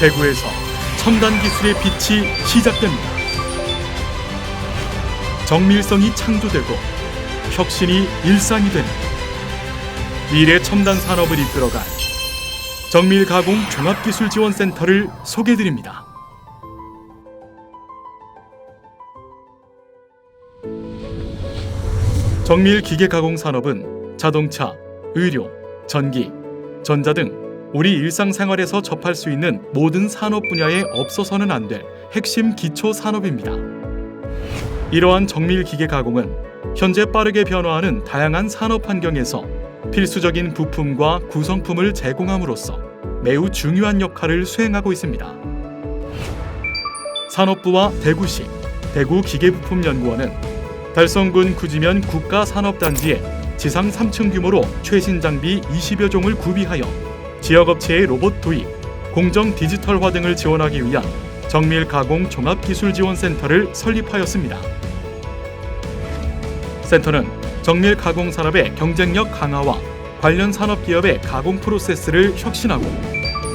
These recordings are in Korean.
대구에서 첨단 기술의 빛이 시작됩니다. 정밀성이 창조되고 혁신이 일상이 되는 미래 첨단 산업을 이끌어갈 정밀 가공 종합기술지원센터를 소개드립니다. 정밀 기계 가공 산업은 자동차, 의료, 전기, 전자 등 우리 일상생활에서 접할 수 있는 모든 산업 분야에 없어서는 안 될 핵심 기초 산업입니다. 이러한 정밀 기계 가공은 현재 빠르게 변화하는 다양한 산업 환경에서 필수적인 부품과 구성품을 제공함으로써 매우 중요한 역할을 수행하고 있습니다. 산업부와 대구시 대구기계부품연구원은 달성군 구지면 국가산업단지에 지상 3층 규모로 최신 장비 20여 종을 구비하여 지역업체의 로봇 도입, 공정 디지털화 등을 지원하기 위한 정밀 가공 종합 기술 지원 센터를 설립하였습니다. 센터는 정밀 가공 산업의 경쟁력 강화와 관련 산업 기업의 가공 프로세스를 혁신하고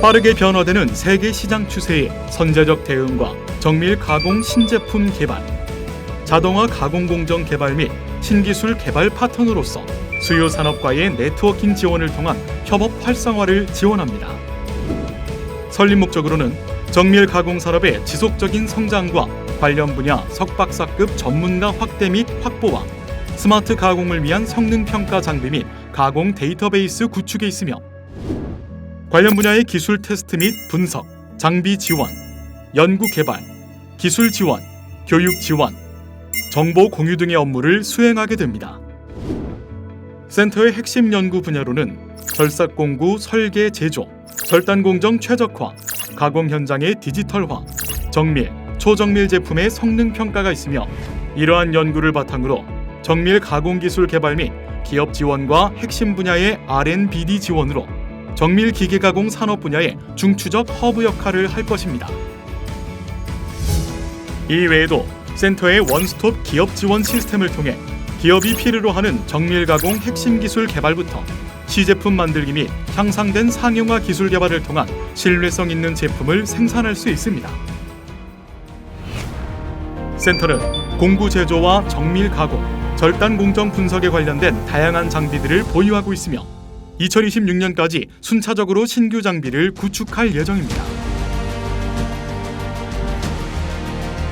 빠르게 변화되는 세계 시장 추세에 선제적 대응과 정밀 가공 신제품 개발, 자동화 가공 공정 개발 및 신기술 개발 파트너로서 수요 산업과의 네트워킹 지원을 통한 협업 활성화를 지원합니다. 설립 목적으로는 정밀 가공 산업의 지속적인 성장과 관련 분야 석박사급 전문가 확대 및 확보와 스마트 가공을 위한 성능 평가 장비 및 가공 데이터베이스 구축에 있으며 관련 분야의 기술 테스트 및 분석, 장비 지원, 연구 개발, 기술 지원, 교육 지원, 정보 공유 등의 업무를 수행하게 됩니다. 센터의 핵심 연구 분야로는 절삭 공구 설계 제조, 절단 공정 최적화, 가공 현장의 디지털화, 정밀, 초정밀 제품의 성능 평가가 있으며 이러한 연구를 바탕으로 정밀 가공 기술 개발 및 기업 지원과 핵심 분야의 R&BD 지원으로 정밀 기계 가공 산업 분야의 중추적 허브 역할을 할 것입니다. 이 외에도 센터의 원스톱 기업 지원 시스템을 통해 기업이 필요로 하는 정밀 가공 핵심 기술 개발부터 시제품 만들기 및 향상된 상용화 기술 개발을 통한 신뢰성 있는 제품을 생산할 수 있습니다. 센터는 공구 제조와 정밀 가공, 절단 공정 분석에 관련된 다양한 장비들을 보유하고 있으며 2026년까지 순차적으로 신규 장비를 구축할 예정입니다.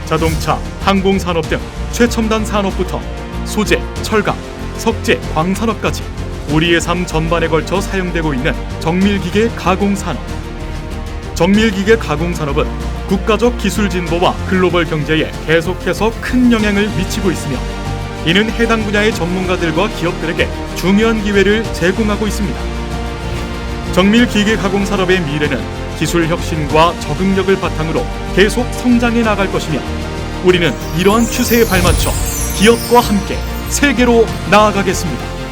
자동차, 항공 산업 등 최첨단 산업부터 소재, 철강, 석재, 광산업까지 우리의 삶 전반에 걸쳐 사용되고 있는 정밀기계 가공산업. 정밀기계 가공산업은 국가적 기술 진보와 글로벌 경제에 계속해서 큰 영향을 미치고 있으며 이는 해당 분야의 전문가들과 기업들에게 중요한 기회를 제공하고 있습니다. 정밀 기계 가공 산업의 미래는 기술 혁신과 적응력을 바탕으로 계속 성장해 나갈 것이며 우리는 이러한 추세에 발맞춰 기업과 함께 세계로 나아가겠습니다.